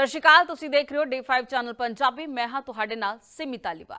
ਸਤਿ ਸ਼੍ਰੀ ਅਕਾਲ, ਤੁਸੀਂ ਦੇਖ ਰਹੇ ਹੋ ਡੇ5 ਚੈਨਲ ਪੰਜਾਬੀ, ਮੈਂ ਹਾਂ ਤੁਹਾਡੇ ਨਾਲ ਸਿਮੀ ਤਾਲੀਬਾ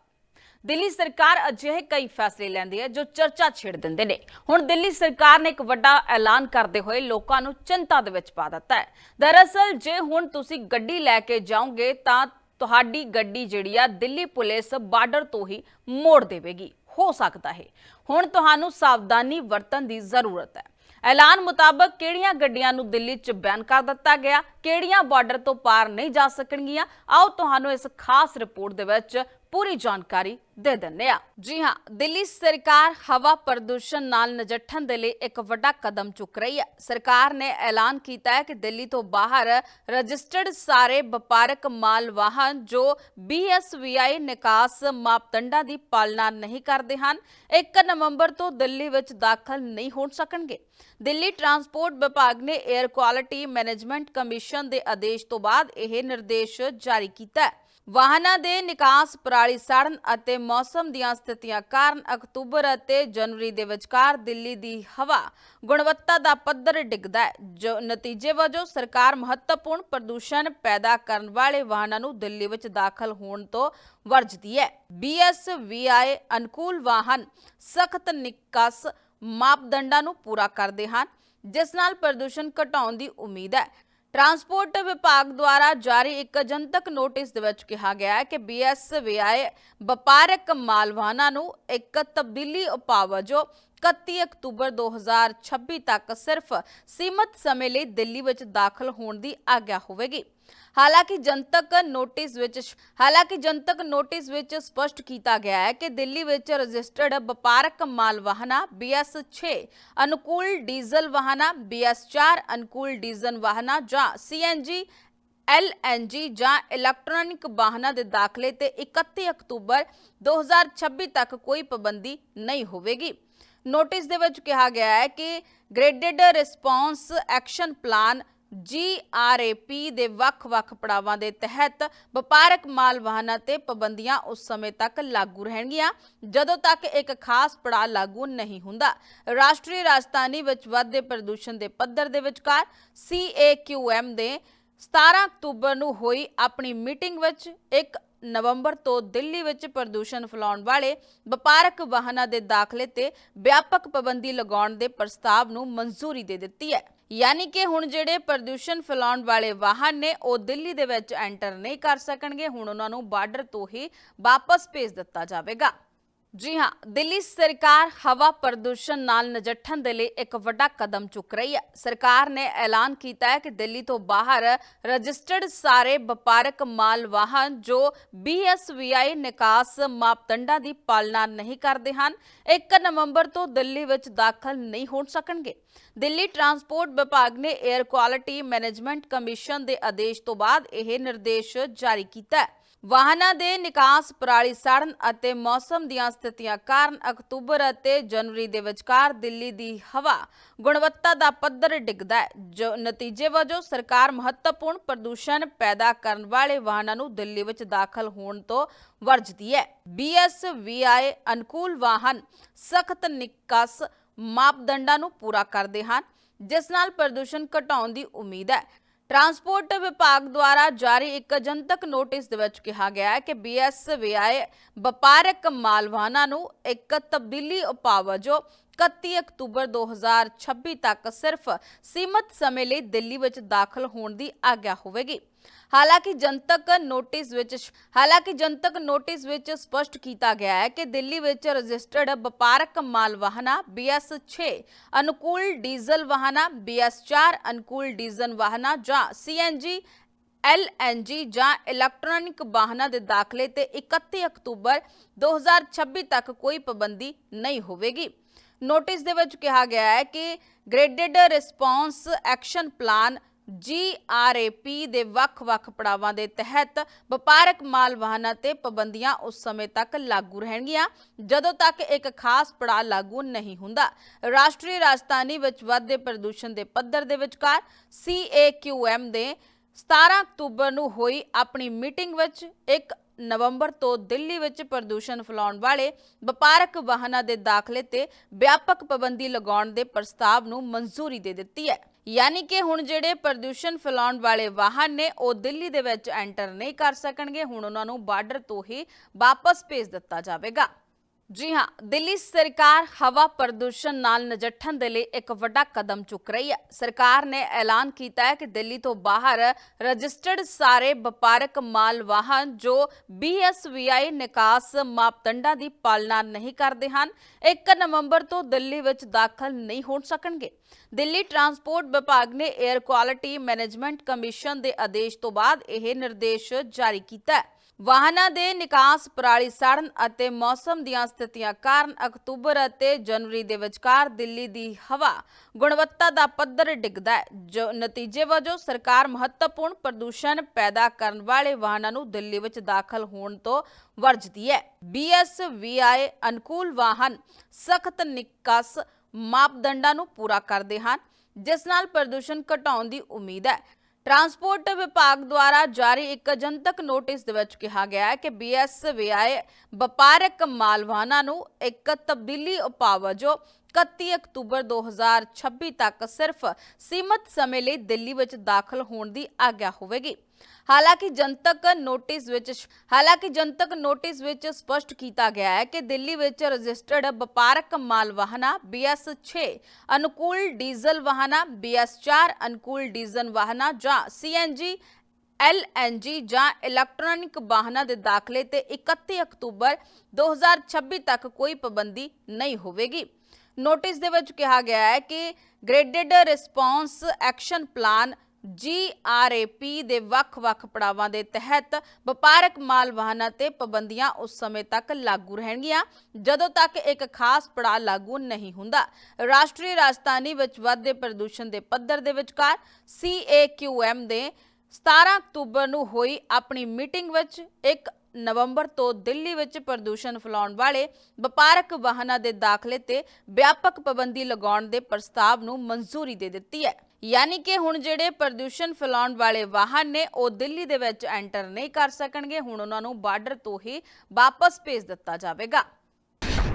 ਦਿੱਲੀ ਸਰਕਾਰ ਅਜਿਹੇ ਕਈ ਫੈਸਲੇ ਲੈਂਦੀ ਹੈ ਜੋ ਚਰਚਾ ਛੇੜ ਦਿੰਦੇ ਨੇ। ਹੁਣ ਦਿੱਲੀ ਸਰਕਾਰ ਨੇ ਇੱਕ ਵੱਡਾ ਐਲਾਨ ਕਰਦੇ ਹੋਏ ਲੋਕਾਂ ਨੂੰ ਚਿੰਤਾ ਦੇ ਵਿੱਚ ਪਾ ਦਿੱਤਾ ਹੈ। ਦਰਅਸਲ, ਜੇ ਹੁਣ ਤੁਸੀਂ ਗੱਡੀ ਲੈ ਕੇ ਜਾਓਗੇ ਤਾਂ ਤੁਹਾਡੀ ਗੱਡੀ ਜਿਹੜੀ ਆ ਦਿੱਲੀ ਪੁਲਿਸ ਬਾਰਡਰ ਤੋਂ ਹੀ ਮੋੜ ਦੇਵੇਗੀ। ਹੋ ਸਕਦਾ ਹੈ। ਹੁਣ ਤੁਹਾਨੂੰ ਸਾਵਧਾਨੀ ਵਰਤਣ ਦੀ ਜ਼ਰੂਰਤ ਹੈ। ਐਲਾਨ ਮੁਤਾਬਕ ਕਿਹੜੀਆਂ ਗੱਡੀਆਂ ਨੂੰ ਦਿੱਲੀ 'ਚ ਬੈਨ ਕਰ ਦਿੱਤਾ ਗਿਆ? ਕਿਹੜੀਆਂ ਬਾਰਡਰ ਤੋਂ ਪਾਰ ਨਹੀਂ ਜਾ ਸਕਣਗੀਆਂ? ਆਓ ਤੁਹਾਨੂੰ ਇਸ ਖਾਸ ਰਿਪੋਰਟ ਦੇ ਵਿੱਚ ਪੂਰੀ ਜਾਣਕਾਰੀ ਦੇ ਦਿੰਦੇ ਆ ਜੀ ਹਾਂ, ਦਿੱਲੀ ਸਰਕਾਰ ਹਵਾ ਪ੍ਰਦੂਸ਼ਣ ਨਾਲ ਨਜਿੱਠਣ ਦੇ ਲਈ ਇੱਕ ਵੱਡਾ ਕਦਮ ਚੁੱਕ ਰਹੀ ਹੈ। ਸਰਕਾਰ ਨੇ ਐਲਾਨ ਕੀਤਾ ਹੈ ਕਿ ਦਿੱਲੀ ਤੋਂ ਬਾਹਰ ਰਜਿਸਟਰਡ ਸਾਰੇ ਵਪਾਰਕ ਮਾਲ ਵਾਹਨ ਜੋ BSVI ਨਿਕਾਸ ਮਾਪਦੰਡਾਂ ਦੀ ਪਾਲਣਾ ਨਹੀਂ ਕਰਦੇ ਹਨ 1 ਨਵੰਬਰ ਤੋਂ ਦਿੱਲੀ ਵਿੱਚ ਦਾਖਲ ਨਹੀਂ ਹੋ ਸਕਣਗੇ। ਦਿੱਲੀ ਟਰਾਂਸਪੋਰਟ ਵਿਭਾਗ ਨੇ 에ਅਰ ਕੁਆਲਿਟੀ ਮੈਨੇਜਮੈਂਟ ਕਮਿਸ਼ਨ ਦੇ ਆਦੇਸ਼ ਤੋਂ ਬਾਅਦ ਇਹ ਨਿਰਦੇਸ਼ ਜਾਰੀ ਕੀਤਾ ਹੈ। ਵਾਹਨਾਂ ਦੇ ਨਿਕਾਸ ਪਰਾਲੀ ਸਾੜਨ ਅਤੇ ਮੌਸਮ ਦੀਆਂ ਸਥਿਤੀਆਂ ਕਾਰਨ ਅਕਤੂਬਰ ਅਤੇ ਜਨਵਰੀ ਦੇ ਵਿਚਕਾਰ ਦਿੱਲੀ ਦੀ ਹਵਾ ਗੁਣਵੱਤਾ ਦਾ ਪੱਧਰ ਡਿੱਗਦਾ ਹੈ। ਜੋ ਨਤੀਜੇ ਵਜੋਂ ਸਰਕਾਰ ਮਹੱਤਵਪੂਰਨ ਪ੍ਰਦੂਸ਼ਣ ਪੈਦਾ ਕਰਨ ਵਾਲੇ ਵਾਹਨਾਂ ਨੂੰ ਦਿੱਲੀ ਵਿੱਚ ਦਾਖਲ ਹੋਣ ਤੋਂ ਵਰਜਦੀ ਹੈ। BSVI ਅਨੁਕੂਲ ਵਾਹਨ ਸਖਤ ਨਿਕਾਸ ਮਾਪਦੰਡਾਂ ਨੂੰ ਪੂਰਾ ਕਰਦੇ ਹਨ, ਜਿਸ ਨਾਲ ਪ੍ਰਦੂਸ਼ਣ ਘਟਾਉਣ ਦੀ ਉਮੀਦ ਹੈ। ਟਰਾਂਸਪੋਰਟ ਵਿਭਾਗ ਦੁਆਰਾ ਜਾਰੀ ਇੱਕ ਜਨਤਕ ਨੋਟਿਸ ਦੇ ਵਿੱਚ ਕਿਹਾ ਗਿਆ ਹੈ ਕਿ BSVI ਵਪਾਰਕ ਮਾਲਵਾਨਾਂ ਨੂੰ ਇੱਕ ਤਬਦੀਲੀ ਉਪਾਅ ਵਜੋਂ 31 ਅਕਤੂਬਰ 2026 ਤੱਕ ਸਿਰਫ ਸੀਮਤ ਸਮੇਂ ਲਈ ਦਿੱਲੀ ਵਿੱਚ ਦਾਖਲ ਹੋਣ ਦੀ ਆਗਿਆ ਹੋਵੇਗੀ। ਹਾਲਾਂਕਿ ਜਨਤਕ ਨੋਟਿਸ ਵਿੱਚ ਹਾਲਾਂਕਿ ਜਨਤਕ ਨੋਟਿਸ ਵਿੱਚ ਸਪਸ਼ਟ ਕੀਤਾ ਗਿਆ ਹੈ ਕਿ ਦਿੱਲੀ ਵਿੱਚ ਰਜਿਸਟਰਡ ਵਪਾਰਕ ਮਾਲ ਵਾਹਨਾਂ BS6 ਅਨੁਕੂਲ ਡੀਜ਼ਲ ਵਾਹਨਾਂ BS4 ਅਨੁਕੂਲ ਡੀਜ਼ਲ ਵਾਹਨਾਂ ਜਾਂ CNG LNG ਜਾਂ ਇਲੈਕਟ੍ਰੋਨਿਕ ਵਾਹਨਾਂ ਦੇ ਦਾਖਲੇ ਤੇ 31 ਅਕਤੂਬਰ 2026 ਤੱਕ ਕੋਈ ਪਾਬੰਦੀ ਨਹੀਂ ਹੋਵੇਗੀ। ਨੋਟਿਸ ਦੇ ਵਿੱਚ ਕਿਹਾ ਗਿਆ ਹੈ ਕਿ graded response action plan GRAP ਦੇ ਵੱਖ-ਵੱਖ ਪੜਾਵਾਂ ਦੇ ਤਹਿਤ ਵਪਾਰਕ ਮਾਲ ਵਾਹਨਾਂ ਤੇ ਪਾਬੰਦੀਆਂ ਉਸ ਸਮੇਂ ਤੱਕ ਲਾਗੂ ਰਹਿਣਗੀਆਂ, ਜਦੋਂ ਤੱਕ ਇੱਕ ਖਾਸ ਪੜਾਅ ਲਾਗੂ ਨਹੀਂ ਹੁੰਦਾ। ਰਾਸ਼ਟਰੀ ਰਾਜਧਾਨੀ ਵਿੱਚ ਵੱਧਦੇ ਪ੍ਰਦੂਸ਼ਣ ਦੇ ਪੱਧਰ ਦੇ ਵਿਚਕਾਰ CAQM ਦੇ 17 ਅਕਤੂਬਰ ਨੂੰ ਹੋਈ ਆਪਣੀ ਮੀਟਿੰਗ ਵਿੱਚ ਇੱਕ ਨਵੰਬਰ ਤੋਂ ਦਿੱਲੀ ਵਿੱਚ ਪ੍ਰਦੂਸ਼ਣ ਫੈਲਾਉਣ ਵਾਲੇ ਵਪਾਰਕ ਵਾਹਨਾਂ ਦੇ ਦਾਖਲੇ ਤੇ ਵਿਆਪਕ ਪਾਬੰਦੀ ਲਗਾਉਣ ਦੇ ਪ੍ਰਸਤਾਵ ਨੂੰ ਮਨਜ਼ੂਰੀ ਦੇ ਦਿੱਤੀ ਹੈ। ਯਾਨੀ ਕਿ ਹੁਣ ਜਿਹੜੇ ਪ੍ਰਦੂਸ਼ਣ ਫੈਲਾਉਣ ਵਾਲੇ ਵਾਹਨ ਨੇ, ਉਹ ਦਿੱਲੀ ਦੇ ਵਿੱਚ ਐਂਟਰ ਨਹੀਂ ਕਰ ਸਕਣਗੇ। ਹੁਣ ਉਹਨਾਂ ਨੂੰ ਬਾਰਡਰ ਤੋਂ ਹੀ ਵਾਪਸ ਭੇਜ ਦਿੱਤਾ ਜਾਵੇਗਾ। ਜੀ ਹਾਂ, ਦਿੱਲੀ ਸਰਕਾਰ ਹਵਾ ਪ੍ਰਦੂਸ਼ਣ ਨਾਲ ਨਜਿੱਠਣ ਦੇ ਲਈ ਇੱਕ ਵੱਡਾ ਕਦਮ ਚੁੱਕ ਰਹੀ ਹੈ। ਸਰਕਾਰ ਨੇ ਐਲਾਨ ਕੀਤਾ ਹੈ ਕਿ ਦਿੱਲੀ ਤੋਂ ਬਾਹਰ ਰਜਿਸਟਰਡ ਸਾਰੇ ਵਪਾਰਕ ਮਾਲ ਵਾਹਨ ਜੋ BSVI ਨਿਕਾਸ ਮਾਪਦੰਡਾਂ ਦੀ ਪਾਲਣਾ ਨਹੀਂ ਕਰਦੇ ਹਨ 1 ਨਵੰਬਰ ਤੋਂ ਦਿੱਲੀ ਵਿੱਚ ਦਾਖਲ ਨਹੀਂ ਹੋ ਸਕਣਗੇ। ਦਿੱਲੀ ਟਰਾਂਸਪੋਰਟ ਵਿਭਾਗ ਨੇ 에ਅਰ ਕੁਆਲਿਟੀ ਮੈਨੇਜਮੈਂਟ ਕਮਿਸ਼ਨ ਦੇ ਆਦੇਸ਼ ਤੋਂ ਬਾਅਦ ਇਹ ਨਿਰਦੇਸ਼ ਜਾਰੀ ਕੀਤਾ ਹੈ। ਵਾਹਨਾਂ ਦੇ ਨਿਕਾਸ, ਪਰਾਲੀ ਸਾੜਨ ਅਤੇ ਮੌਸਮ ਦੀਆਂ ਸਥਿਤੀਆਂ ਕਾਰਨ ਅਕਤੂਬਰ ਅਤੇ ਜਨਵਰੀ ਦੇ ਵਿਚਕਾਰ ਦਿੱਲੀ ਦੀ ਹਵਾ ਗੁਣਵੱਤਾ ਦਾ ਪੱਧਰ ਡਿੱਗਦਾ ਹੈ, ਜੋ ਨਤੀਜੇ ਵਜੋਂ ਸਰਕਾਰ ਮਹੱਤਵਪੂਰਨ ਪ੍ਰਦੂਸ਼ਣ ਪੈਦਾ ਕਰਨ ਵਾਲੇ ਵਾਹਨਾਂ ਨੂੰ ਦਿੱਲੀ ਵਿੱਚ ਦਾਖਲ ਹੋਣ ਤੋਂ ਵਰਜਦੀ ਹੈ। BSVI ਅਨੁਕੂਲ ਵਾਹਨ ਸਖਤ ਨਿਕਾਸ ਮਾਪਦੰਡਾਂ ਨੂੰ ਪੂਰਾ ਕਰਦੇ ਹਨ, ਜਿਸ ਨਾਲ ਪ੍ਰਦੂਸ਼ਣ ਘਟਾਉਣ ਦੀ ਉਮੀਦ ਹੈ। ਟਰਾਂਸਪੋਰਟ ਵਿਭਾਗ ਦੁਆਰਾ ਜਾਰੀ ਇੱਕ ਜਨਤਕ ਨੋਟਿਸ ਦੇ ਵਿੱਚ ਕਿਹਾ ਗਿਆ ਹੈ ਕਿ BSVI ਵਪਾਰਕ ਮਾਲ ਵਾਹਨਾਂ ਨੂੰ ਇੱਕ ਤਬਦੀਲੀ ਉਪਾਅ ਵਜੋਂ 31 ਅਕਤੂਬਰ 2026 ਤੱਕ ਸਿਰਫ ਸੀਮਤ ਸਮੇਂ ਲਈ ਦਿੱਲੀ ਵਿੱਚ ਦਾਖਲ ਹੋਣ ਦੀ ਆਗਿਆ ਹੋਵੇਗੀ। ਹਾਲਾਂਕਿ ਜਨਤਕ ਨੋਟਿਸ ਵਿੱਚ ਹਾਲਾਂਕਿ ਜਨਤਕ ਨੋਟਿਸ ਵਿੱਚ ਸਪਸ਼ਟ ਕੀਤਾ ਗਿਆ ਹੈ ਕਿ ਦਿੱਲੀ ਵਿੱਚ ਰਜਿਸਟਰਡ ਵਪਾਰਕ ਮਾਲ ਵਾਹਨਾਂ BS6 ਅਨੁਕੂਲ ਡੀਜ਼ਲ ਵਾਹਨਾਂ BS4 ਅਨੁਕੂਲ ਡੀਜ਼ਲ ਵਾਹਨਾਂ ਜਾਂ CNG LNG ਜਾਂ ਇਲੈਕਟ੍ਰੋਨਿਕ ਵਾਹਨਾਂ ਦੇ ਦਾਖਲੇ ਤੇ 31 ਅਕਤੂਬਰ 2026 ਤੱਕ ਕੋਈ ਪਾਬੰਦੀ ਨਹੀਂ ਹੋਵੇਗੀ। ਨੋਟਿਸ ਦੇ ਵਿੱਚ ਕਿਹਾ ਗਿਆ ਹੈ ਕਿ graded response action plan GRAP ਦੇ ਵੱਖ-ਵੱਖ ਪੜਾਵਾਂ ਦੇ ਤਹਿਤ ਵਪਾਰਕ ਮਾਲ ਵਾਹਨਾਂ ਤੇ ਪਾਬੰਦੀਆਂ ਉਸ ਸਮੇਂ ਤੱਕ ਲਾਗੂ ਰਹਿਣਗੀਆਂ, ਜਦੋਂ ਤੱਕ ਇੱਕ ਖਾਸ ਪੜਾਅ ਲਾਗੂ ਨਹੀਂ ਹੁੰਦਾ। ਰਾਸ਼ਟਰੀ ਰਾਜਧਾਨੀ ਵਿੱਚ ਵੱਧਦੇ ਪ੍ਰਦੂਸ਼ਣ ਦੇ ਪੱਧਰ ਦੇ ਵਿਚਕਾਰ CAQM ਦੇ 17 ਅਕਤੂਬਰ ਨੂੰ ਹੋਈ ਆਪਣੀ ਮੀਟਿੰਗ ਵਿੱਚ ਇੱਕ ਨਵੰਬਰ ਤੋਂ ਦਿੱਲੀ ਵਿੱਚ ਪ੍ਰਦੂਸ਼ਣ ਫੈਲਾਉਣ ਵਾਲੇ ਵਪਾਰਕ ਵਾਹਨਾਂ ਦੇ ਦਾਖਲੇ ਤੇ ਵਿਆਪਕ ਪਾਬੰਦੀ ਲਗਾਉਣ ਦੇ ਪ੍ਰਸਤਾਵ ਨੂੰ ਮਨਜ਼ੂਰੀ ਦੇ ਦਿੱਤੀ ਹੈ। ਯਾਨੀ ਕਿ ਹੁਣ ਜਿਹੜੇ ਪ੍ਰਦੂਸ਼ਣ ਫੈਲਾਉਣ ਵਾਲੇ ਵਾਹਨ ਨੇ, ਉਹ ਦਿੱਲੀ ਦੇ ਵਿੱਚ ਐਂਟਰ ਨਹੀਂ ਕਰ ਸਕਣਗੇ। ਹੁਣ ਉਹਨਾਂ ਨੂੰ ਬਾਰਡਰ ਤੋਂ ਹੀ ਵਾਪਸ ਭੇਜ ਦਿੱਤਾ ਜਾਵੇਗਾ। ਜੀ ਹਾਂ, ਦਿੱਲੀ ਸਰਕਾਰ ਹਵਾ ਪ੍ਰਦੂਸ਼ਣ ਨਾਲ ਨਜਿੱਠਣ ਦੇ ਲਈ ਇੱਕ ਵੱਡਾ ਕਦਮ ਚੁੱਕ ਰਹੀ ਹੈ। ਸਰਕਾਰ ਨੇ ਐਲਾਨ ਕੀਤਾ ਹੈ ਕਿ ਦਿੱਲੀ ਤੋਂ ਬਾਹਰ ਰਜਿਸਟਰਡ ਸਾਰੇ ਵਪਾਰਕ ਮਾਲ ਵਾਹਨ ਜੋ BSVI ਨਿਕਾਸ ਮਾਪਦੰਡਾਂ ਦੀ ਪਾਲਣਾ ਨਹੀਂ ਕਰਦੇ ਹਨ 1 ਨਵੰਬਰ ਤੋਂ ਦਿੱਲੀ ਵਿੱਚ ਦਾਖਲ ਨਹੀਂ ਹੋ ਸਕਣਗੇ। ਦਿੱਲੀ ਟਰਾਂਸਪੋਰਟ ਵਿਭਾਗ ਨੇ 에ਅਰ ਕੁਆਲਿਟੀ ਮੈਨੇਜਮੈਂਟ ਕਮਿਸ਼ਨ ਦੇ ਆਦੇਸ਼ ਤੋਂ ਬਾਅਦ ਇਹ ਨਿਰਦੇਸ਼ ਜਾਰੀ ਕੀਤਾ ਹੈ। ਵਾਹਨਾਂ ਦੇ ਨਿਕਾਸ ਪਰਾਲੀ ਸੜਨ ਅਤੇ ਮੌਸਮ ਦੀਆਂ ਸਥਿਤੀਆਂ ਕਾਰਨ ਅਕਤੂਬਰ ਅਤੇ ਜਨਵਰੀ ਦੇ ਵਿਚਕਾਰ ਦਿੱਲੀ ਦੀ ਹਵਾ ਗੁਣਵੱਤਾ ਦਾ ਪੱਧਰ ਡਿੱਗਦਾ ਹੈ, ਜੋ ਨਤੀਜੇ ਵਜੋਂ ਸਰਕਾਰ ਮਹੱਤਵਪੂਰਨ ਪ੍ਰਦੂਸ਼ਣ ਪੈਦਾ ਕਰਨ ਵਾਲੇ ਵਾਹਨਾਂ ਨੂੰ ਦਿੱਲੀ ਵਿੱਚ ਦਾਖਲ ਹੋਣ ਤੋਂ ਵਰਜਦੀ ਹੈ। BSVI ਅਨੁਕੂਲ ਵਾਹਨ ਸਖਤ ਨਿਕਾਸ ਮਾਪਦੰਡਾਂ ਨੂੰ ਪੂਰਾ ਕਰਦੇ ਹਨ, ਜਿਸ ਨਾਲ ਪ੍ਰਦੂਸ਼ਣ ਘਟਾਉਣ ਦੀ ਉਮੀਦ ਹੈ। ਟਰਾਂਸਪੋਰਟ ਵਿਭਾਗ ਦੁਆਰਾ ਜਾਰੀ ਇੱਕ ਜਨਤਕ ਨੋਟਿਸ ਦੇ ਵਿੱਚ ਕਿਹਾ ਗਿਆ ਹੈ ਕਿ BSVI ਵਪਾਰਕ ਮਾਲ ਵਾਹਨਾਂ ਨੂੰ ਇੱਕ ਤਬਦੀਲੀ ਉਪਾਅ ਵਜੋਂ 31 ਅਕਤੂਬਰ 2026 ਤੱਕ ਸਿਰਫ ਸੀਮਤ ਸਮੇਂ ਲਈ ਦਿੱਲੀ ਵਿੱਚ ਦਾਖਲ ਹੋਣ ਦੀ ਆਗਿਆ ਹੋਵੇਗੀ। ਹਾਲਾਂਕਿ ਜਨਤਕ ਨੋਟਿਸ ਵਿੱਚ ਹਾਲਾਂਕਿ ਜਨਤਕ ਨੋਟਿਸ ਵਿੱਚ ਸਪਸ਼ਟ ਕੀਤਾ ਗਿਆ ਹੈ ਕਿ ਦਿੱਲੀ ਵਿੱਚ ਰਜਿਸਟਰਡ ਵਪਾਰਕ ਮਾਲ ਵਾਹਨਾਂ BS6 ਅਨੁਕੂਲ ਡੀਜ਼ਲ ਵਾਹਨਾਂ BS4 ਅਨੁਕੂਲ ਡੀਜ਼ਲ ਵਾਹਨਾਂ ਜਾਂ CNG LNG ਜਾਂ ਇਲੈਕਟ੍ਰੋਨਿਕ ਵਾਹਨਾਂ ਦੇ ਦਾਖਲੇ ਤੇ 31 ਅਕਤੂਬਰ 2026 ਤੱਕ ਕੋਈ ਪਾਬੰਦੀ ਨਹੀਂ ਹੋਵੇਗੀ। ਨੋਟਿਸ ਦੇ ਵਿੱਚ ਕਿਹਾ ਗਿਆ ਹੈ ਕਿ graded response action plan GRAP ਦੇ ਵੱਖ-ਵੱਖ ਪੜਾਵਾਂ ਦੇ ਤਹਿਤ ਵਪਾਰਕ ਮਾਲ ਵਾਹਨਾਂ ਤੇ ਪਾਬੰਦੀਆਂ ਉਸ ਸਮੇਂ ਤੱਕ ਲਾਗੂ ਰਹਿਣਗੀਆਂ, ਜਦੋਂ ਤੱਕ ਇੱਕ ਖਾਸ ਪੜਾਅ ਲਾਗੂ ਨਹੀਂ ਹੁੰਦਾ। ਰਾਸ਼ਟਰੀ ਰਾਜਧਾਨੀ ਵਿੱਚ ਵੱਧਦੇ ਪ੍ਰਦੂਸ਼ਣ ਦੇ ਪੱਧਰ ਦੇ ਵਿਚਕਾਰ CAQM ਦੇ 17 ਅਕਤੂਬਰ ਨੂੰ ਹੋਈ ਆਪਣੀ ਮੀਟਿੰਗ ਵਿੱਚ ਇੱਕ ਨਵੰਬਰ ਤੋਂ ਦਿੱਲੀ ਵਿੱਚ ਪ੍ਰਦੂਸ਼ਣ ਫੈਲਾਉਣ ਵਾਲੇ ਵਪਾਰਕ ਵਾਹਨਾਂ ਦੇ ਦਾਖਲੇ ਤੇ ਵਿਆਪਕ ਪਾਬੰਦੀ ਲਗਾਉਣ ਦੇ ਪ੍ਰਸਤਾਵ ਨੂੰ ਮਨਜ਼ੂਰੀ ਦੇ ਦਿੱਤੀ ਹੈ। ਯਾਨੀ ਕਿ ਹੁਣ ਜਿਹੜੇ ਪ੍ਰਦੂਸ਼ਣ ਫੈਲਾਉਣ ਵਾਲੇ ਵਾਹਨ ਨੇ ਉਹ ਦਿੱਲੀ ਦੇ ਵਿੱਚ ਐਂਟਰ ਨਹੀਂ ਕਰ ਸਕਣਗੇ। ਹੁਣ ਉਹਨਾਂ ਨੂੰ ਬਾਰਡਰ ਤੋਂ ਹੀ ਵਾਪਸ ਭੇਜ ਦਿੱਤਾ ਜਾਵੇਗਾ।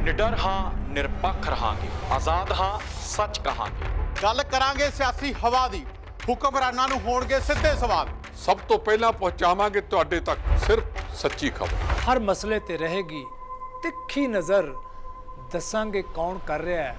ਨਿਡਰ ਹਾਂ ਨਿਰਪੱਖ ਰਹਾਂਗੇ। ਆਜ਼ਾਦ ਹਾਂ ਸੱਚ ਕਹਾਂਗੇ। ਗੱਲ ਕਰਾਂਗੇ ਸਿਆਸੀ ਹਵਾ ਦੀ। ਹੁਕਮਰਾਨਾਂ ਨੂੰ ਹੋਣਗੇ ਸਿੱਧੇ ਸਵਾਲ। ਸਭ ਤੋਂ ਪਹਿਲਾਂ ਪਹੁੰਚਾਵਾਂਗੇ ਤੁਹਾਡੇ ਤੱਕ ਸਿਰਫ ਸੱਚੀ ਖਬਰ। ਹਰ ਮਸਲੇ ਤੇ ਰਹੇਗੀ ਤਿੱਖੀ ਨਜ਼ਰ। ਦੱਸਾਂਗੇ ਕੌਣ ਕਰ ਰਿਹਾ ਹੈ।